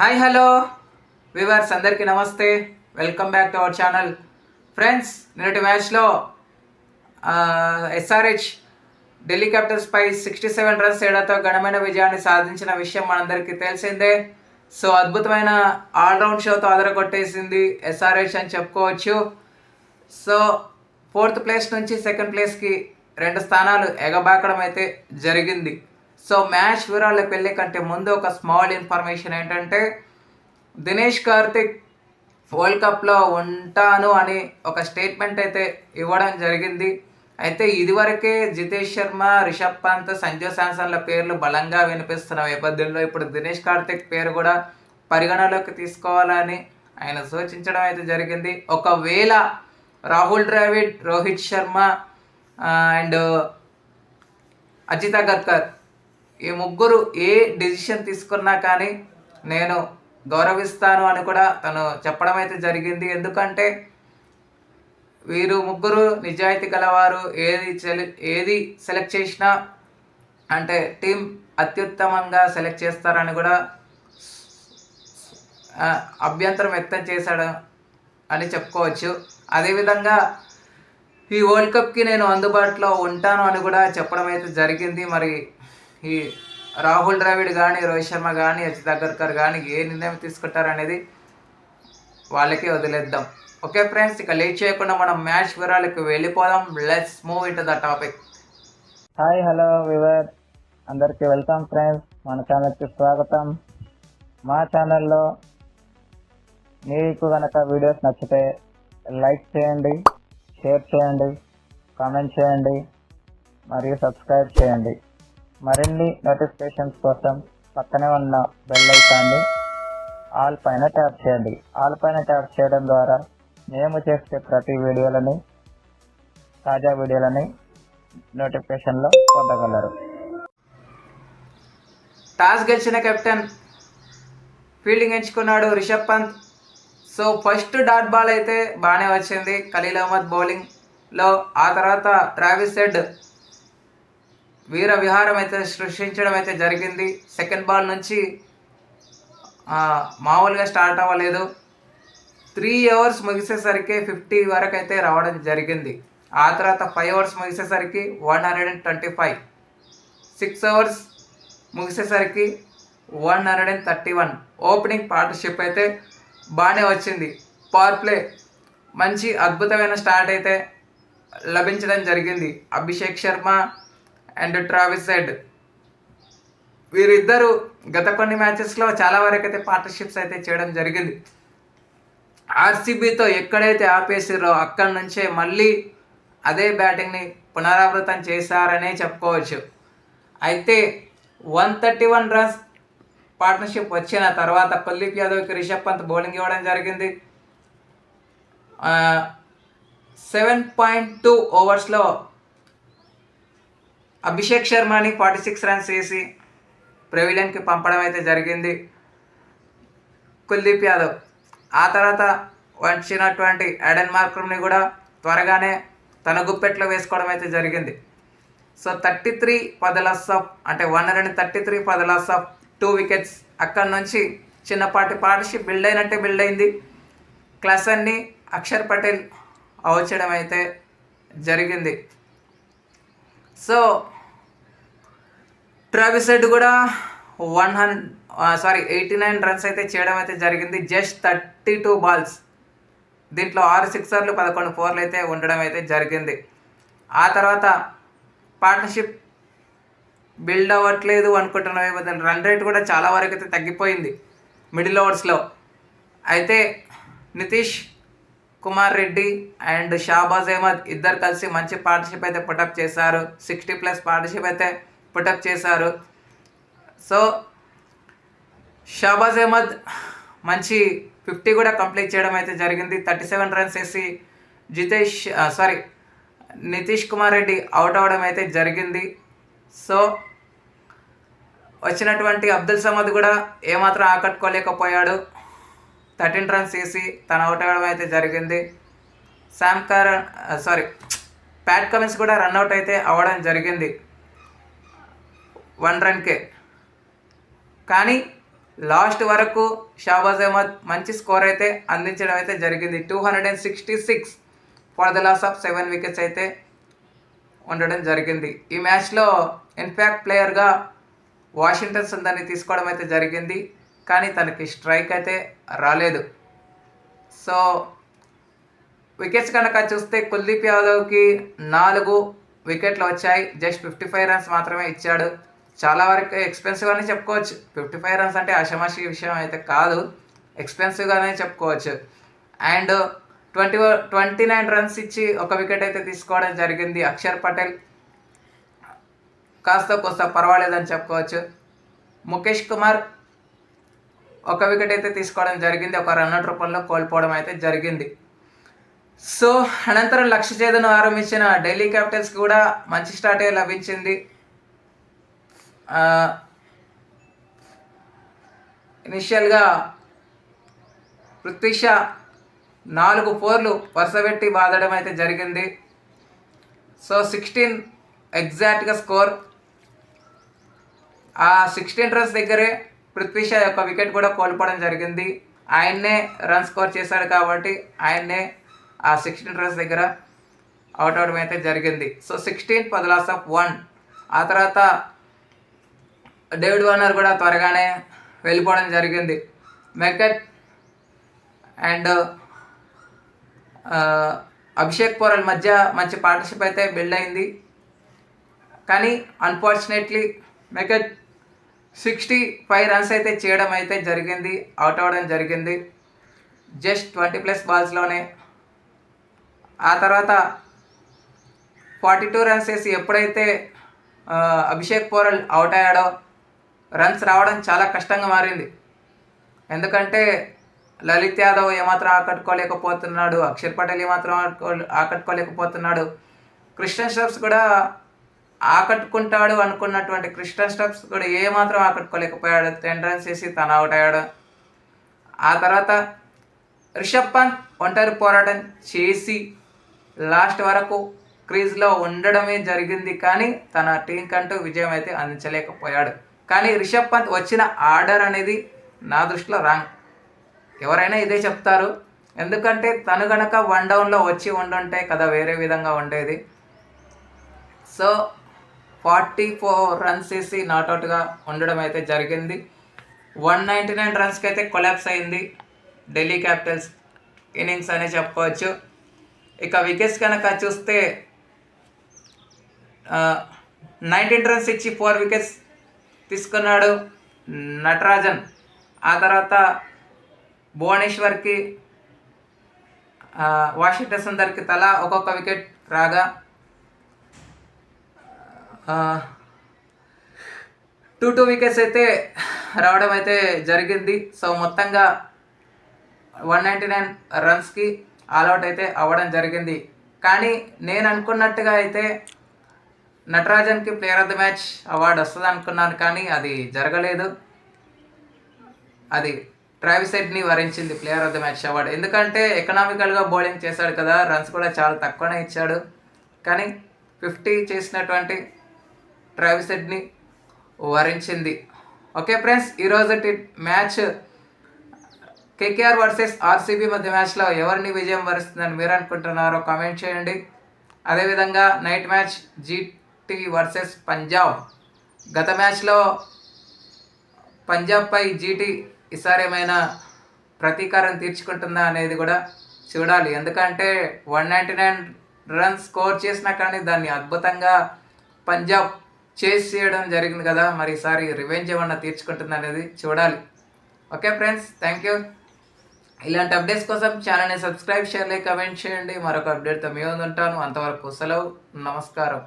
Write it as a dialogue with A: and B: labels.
A: Hi hello. Viewers అందరికీ నమస్తే. Welcome back to our channel. Friends నిన్నటి మ్యాచ్లో ఎస్ఆర్హెచ్ ఢిల్లీ క్యాపిటల్స్ పై సిక్స్టీ సెవెన్ రన్స్ తేడాతో ఘనమైన విజయాన్ని సాధించిన విషయం మనందరికీ తెలిసిందే. సో అద్భుతమైన ఆల్రౌండ్ షోతో అదరగొట్టేసింది ఎస్ఆర్హెచ్ అని చెప్పుకోవచ్చు. సో ఫోర్త్ ప్లేస్ నుంచి సెకండ్ ప్లేస్కి రెండు స్థానాలు ఎగబాకడం అయితే జరిగింది. సో మ్యాచ్ వివరాలకు వెళ్ళే కంటే ముందు ఒక స్మాల్ ఇన్ఫర్మేషన్ ఏంటంటే దినేష్ కార్తిక్ వరల్డ్ కప్లో ఉంటాను అని ఒక స్టేట్మెంట్ అయితే ఇవ్వడం జరిగింది. అయితే ఇదివరకే జితేష్ శర్మ రిషబ్ పంత్ సంజు శాంసన్ల పేర్లు బలంగా వినిపిస్తున్న నేపథ్యంలో ఇప్పుడు దినేష్ కార్తిక్ పేరు కూడా పరిగణలోకి తీసుకోవాలని ఆయన సూచించడం అయితే జరిగింది. ఒకవేళ రాహుల్ ద్రావిడ్ రోహిత్ శర్మ అండ్ అజిత గద్కర్ ఈ ముగ్గురు ఏ డెసిషన్ తీసుకున్నా కానీ నేను గౌరవిస్తాను అని కూడా తను చెప్పడం అయితే జరిగింది. ఎందుకంటే వీరు ముగ్గురు నిజాయితీ గలవారు. ఏది ఏది సెలెక్ట్ చేసినా అంటే టీం అత్యుత్తమంగా సెలెక్ట్ చేస్తారని కూడా అభ్యంతరం వ్యక్తం చేశాడు అని చెప్పుకోవచ్చు. అదేవిధంగా ఈ వరల్డ్ కప్కి నేను అందుబాటులో ఉంటాను అని కూడా చెప్పడం అయితే జరిగింది. మరి ఈ రాహుల్ ద్రావిడ్ కానీ రోహిత్ శర్మ కానీ అజిత్ అగర్కర్ కానీ ఏ నిర్ణయం తీసుకుంటారనేది వాళ్ళకి వదిలేద్దాం. ఓకే ఫ్రెండ్స్ ఇక లేట్ చేయకుండా మనం మ్యాచ్ వివరాలకు వెళ్ళిపోదాం. Let's move in the topic
B: hi hello viewer అందరికీ వెల్కమ్ ఫ్రెండ్స్. మన ఛానల్కి స్వాగతం. మా ఛానల్లో మీకు కనుక వీడియోస్ నచ్చితే లైక్ చేయండి షేర్ చేయండి కామెంట్ చేయండి మరియు సబ్స్క్రైబ్ చేయండి. మరిన్ని నోటిఫికేషన్స్ కోసం పక్కనే ఉన్న బెల్ ఐకాన్ని ఆల్ పైన ట్యాప్ చేయండి. ఆల్ పైన ట్యాప్ చేయడం ద్వారా మేము చేసే ప్రతి వీడియోలని తాజా వీడియోలని నోటిఫికేషన్లో పొందగలరు.
A: టాస్ గెలిచిన కెప్టెన్ ఫీల్డింగ్ ఎంచుకున్నాడు Rishabh Pant. So first dot ball అయితే బాగానే వచ్చింది. ఖలీల్ అహ్మద్ బౌలింగ్లో. ఆ తర్వాత ట్రావిస్ హెడ్ వీర విహారం అయితే సృష్టించడం అయితే జరిగింది. సెకండ్ బాల్ నుంచి మామూలుగా స్టార్ట్ అవ్వలేదు. త్రీ అవర్స్ ముగిసేసరికి ఫిఫ్టీ వరకు అయితే రావడం జరిగింది. ఆ తర్వాత five overs ముగిసేసరికి one hundred and twenty five six overs ముగిసేసరికి one hundred and thirty one opening partnership అయితే బాగానే వచ్చింది. పవర్ ప్లే మంచి అద్భుతమైన స్టార్ట్ అయితే లభించడం జరిగింది. Abhishek Sharma and Travis Head వీరిద్దరూ గత కొన్ని మ్యాచెస్లో చాలా వరకు అయితే పార్ట్నర్షిప్స్ అయితే చేయడం జరిగింది. ఆర్సీబీతో ఎక్కడైతే ఆపేసారో అక్కడి నుంచే మళ్ళీ అదే బ్యాటింగ్ని పునరావృతం చేశారనే చెప్పుకోవచ్చు. అయితే one thirty one runs partnership వచ్చిన తర్వాత కుల్దీప్ యాదవ్కి రిషబ్ పంత్ బౌలింగ్ ఇవ్వడం జరిగింది. సెవెన్ పాయింట్ టూ ఓవర్స్లో అభిషేక్ శర్మని ఫార్టీ సిక్స్ రన్స్ వేసి ప్రవీలియన్కి పంపడం అయితే జరిగింది. కుల్దీప్ యాదవ్. ఆ తర్వాత వచ్చినటువంటి యాడెన్ మార్క్రమ్ని కూడా త్వరగానే తన గుప్పెట్లో వేసుకోవడం అయితే జరిగింది. So thirty three for the loss of అంటే one hundred thirty three for the loss of two wickets అక్కడి నుంచి చిన్నపాటి పార్ట్నర్షిప్ బిల్డ్ అయినట్టే బిల్డ్ అయింది. క్లాస్ అన్ని అక్షర్ పటేల్ అవచడం అయితే జరిగింది. సో ట్రావిస్ హెడ్ కూడా one hundred sorry eighty nine runs అయితే చేయడం అయితే జరిగింది. జస్ట్ థర్టీ టూ బాల్స్ దీంట్లో ఆరు సిక్సర్లు పదకొండు ఫోర్లు అయితే ఉండడం అయితే జరిగింది. ఆ తర్వాత పార్ట్నర్షిప్ బిల్డ్ అవ్వట్లేదు అనుకుంటున్న రన్ రేట్ కూడా చాలా వరకు అయితే తగ్గిపోయింది. మిడిల్ ఓవర్స్లో అయితే నితీష్ కుమార్ రెడ్డి అండ్ షాబాజ్ అహ్మద్ ఇద్దరు కలిసి మంచి పార్ట్నర్షిప్ అయితే పుటప్ చేశారు. సిక్స్టీ ప్లస్ పార్ట్నర్షిప్ అయితే పుటప్ చేశారు. సో షాబాజ్ అహ్మద్ మంచి ఫిఫ్టీ కూడా కంప్లీట్ చేయడం అయితే జరిగింది. థర్టీ సెవెన్ రన్స్ వేసి జితేష్ సారీ నితీష్ కుమార్ రెడ్డి అవుట్ అవ్వడం అయితే జరిగింది. సో వచ్చినటువంటి అబ్దుల్ సమద్ కూడా ఏమాత్రం ఆకట్టుకోలేకపోయాడు. థర్టీన్ రన్స్ వేసి తను అవుట్ అవ్వడం అయితే జరిగింది. Sam Curran sorry Pat Cummins కూడా రన్అట్ అయితే అవ్వడం జరిగింది. వన్ రన్కే కానీ లాస్ట్ వరకు షాబాజ్ అహ్మద్ మంచి స్కోర్ అయితే అందించడం అయితే జరిగింది. Two hundred and sixty six for the loss of seven wickets అయితే ఉండడం జరిగింది. ఈ మ్యాచ్లో ఇన్ఫ్యాక్ట్ ప్లేయర్గా వాషింగ్టన్ సుందర్ని తీసుకోవడం అయితే జరిగింది. కానీ తనకి స్ట్రైక్ అయితే రాలేదు. సో వికెట్స్ కనుక చూస్తే కుల్దీప్ యాదవ్కి నాలుగు వికెట్లు వచ్చాయి. జస్ట్ ఫిఫ్టీ ఫైవ్ రన్స్ మాత్రమే ఇచ్చాడు. చాలా వరకు ఎక్స్పెన్సివ్ అని చెప్పుకోవచ్చు. ఫిఫ్టీ ఫైవ్ రన్స్ అంటే ఆషమాషి విషయం అయితే కాదు. ఎక్స్పెన్సివ్గానే చెప్పుకోవచ్చు. And twenty twenty nine runs ఇచ్చి ఒక వికెట్ అయితే తీసుకోవడం జరిగింది అక్షర్ పటేల్. కాస్త కోస్త పర్వాలేదని చెప్పుకోవచ్చు. ముఖేష్ కుమార్ ఒక వికెట్ అయితే తీసుకోవడం జరిగింది. ఒక రన్అట్ రూపంలో కోల్పోవడం అయితే జరిగింది. సో అనంతరం లక్ష్య ఛేదను ఆరంభించిన ఢిల్లీ క్యాపిటల్స్ కూడా మంచి స్టార్టే లభించింది. ఇనిషియల్గా పృథ్వీ షా నాలుగు ఫోర్లు వరుసపెట్టి బాదడం అయితే జరిగింది. సో సిక్స్టీన్ ఎగ్జాక్ట్గా స్కోర్ ఆ సిక్స్టీన్ రన్స్ దగ్గరే పృథ్వీ షా యొక్క వికెట్ కూడా కోల్పోవడం జరిగింది. ఆయన్నే రన్ స్కోర్ చేశాడు కాబట్టి ఆయన్నే ఆ సిక్స్టీన్ రన్స్ దగ్గర అవుట్ అవడం అయితే జరిగింది. సో సిక్స్టీన్ పది లాస్ ఆఫ్ వన్. ఆ తర్వాత డేవిడ్ వార్నర్ కూడా త్వరగానే వెళ్ళిపోవడం జరిగింది. మెకెట్ అండ్ అభిషేక్ పోరల్ మధ్య మంచి పార్ట్నర్షిప్ అయితే బిల్డ్ అయింది. కానీ అన్ఫార్చునేట్లీ మెకెట్ సిక్స్టీ ఫైవ్ రన్స్ అయితే చేయడం అయితే జరిగింది అవుట్ అవ్వడం జరిగింది. జస్ట్ ట్వంటీ ప్లస్ బాల్స్లోనే ఆ తర్వాత ఫార్టీ టూ రన్స్ వేసి ఎప్పుడైతే అభిషేక్ పోరల్ అవుట్ అయ్యాడో రన్స్ రావడం చాలా కష్టంగా మారింది. ఎందుకంటే లలిత్ యాదవ్ ఏమాత్రం ఆకట్టుకోలేకపోతున్నాడు అక్షర్ పటేల్ ఏమాత్రం ఆకట్టుకోలేకపోతున్నాడు. క్రిస్టన్ స్టెప్స్ కూడా ఆకట్టుకుంటాడు అనుకున్నటువంటి క్రిస్టన్ స్టెప్స్ కూడా ఏమాత్రం ఆకట్టుకోలేకపోయాడు. టెన్ చేసి తన తను అవుట్ అయ్యాడు. ఆ తర్వాత రిషబ్ పంత్ ఒంటరి పోరాటం చేసి లాస్ట్ వరకు క్రీజ్లో ఉండడమే జరిగింది కానీ తన టీం కంటూ విజయం అయితే అందించలేకపోయాడు. కానీ రిషబ్ పంత్ వచ్చిన ఆర్డర్ అనేది నా దృష్టిలో రాంగ్ ఎవరైనా ఇదే చెప్తారు. ఎందుకంటే తను గనక వన్ డౌన్లో వచ్చి ఉండుంటే కదా వేరే విధంగా ఉండేది. సో ఫార్టీ ఫోర్ రన్స్ వేసి నాట్అవుట్గా ఉండడం అయితే జరిగింది. వన్ నైంటీ నైన్ రన్స్కి అయితే కొలాప్స్ అయింది. ఢిల్లీ క్యాపిటల్స్ ఇన్నింగ్స్ అనే చెప్పుకోవచ్చు. ఇక వికెట్స్ కనుక చూస్తే నైన్టీన్ రన్స్ ఇచ్చి ఫోర్ వికెట్స్ తీసుకున్నాడు నటరాజన్. ఆ తర్వాత భువనేశ్వర్కి వాషింగ్టన్ సుందర్కి తలా ఒక్కొక్క వికెట్ రాగా టూ టూ వికెట్స్ అయితే రావడం అయితే జరిగింది. సో మొత్తంగా వన్ నైంటీ నైన్ రన్స్కి ఆల్అవుట్ అయితే అవ్వడం జరిగింది. కానీ నేను అనుకున్నట్టుగా అయితే నటరాజన్కి player of the match award వస్తుంది అనుకున్నాను కానీ అది జరగలేదు. అది ట్రావిస్ హెడ్ని వరించింది player of the match award ఎందుకంటే ఎకనామికల్గా బౌలింగ్ చేశాడు కదా రన్స్ కూడా చాలా తక్కువనే ఇచ్చాడు. కానీ ఫిఫ్టీ చేసినటువంటి ట్రావిస్ హెడ్ని వరించింది. ఓకే ఫ్రెండ్స్ ఈరోజు మ్యాచ్ కేకేఆర్ వర్సెస్ ఆర్సీబీ మధ్య మ్యాచ్లో ఎవరిని విజయం వరిస్తుందని మీరు అనుకుంటున్నారో కామెంట్ చేయండి. అదేవిధంగా night match GT versus Punjab. గత మ్యాచ్లో పంజాబ్పై జీటీ ఈసారి ఏమైనా ప్రతీకారం తీర్చుకుంటుందా అనేది కూడా చూడాలి. ఎందుకంటే one ninety nine runs score చేసినా కానీ దాన్ని అద్భుతంగా పంజాబ్ చేసి చేయడం జరిగింది కదా మరి ఈసారి రివెంజ్ ఏమన్నా తీర్చుకుంటుంది అనేది చూడాలి. ఓకే ఫ్రెండ్స్ థ్యాంక్ యూ ఇలాంటి అప్డేట్స్ కోసం ఛానల్ని సబ్స్క్రైబ్ షేర్ కమెంట్ చేయండి. మరొక అప్డేట్తో మేము ఉంటాను. అంతవరకు సెలవు నమస్కారం.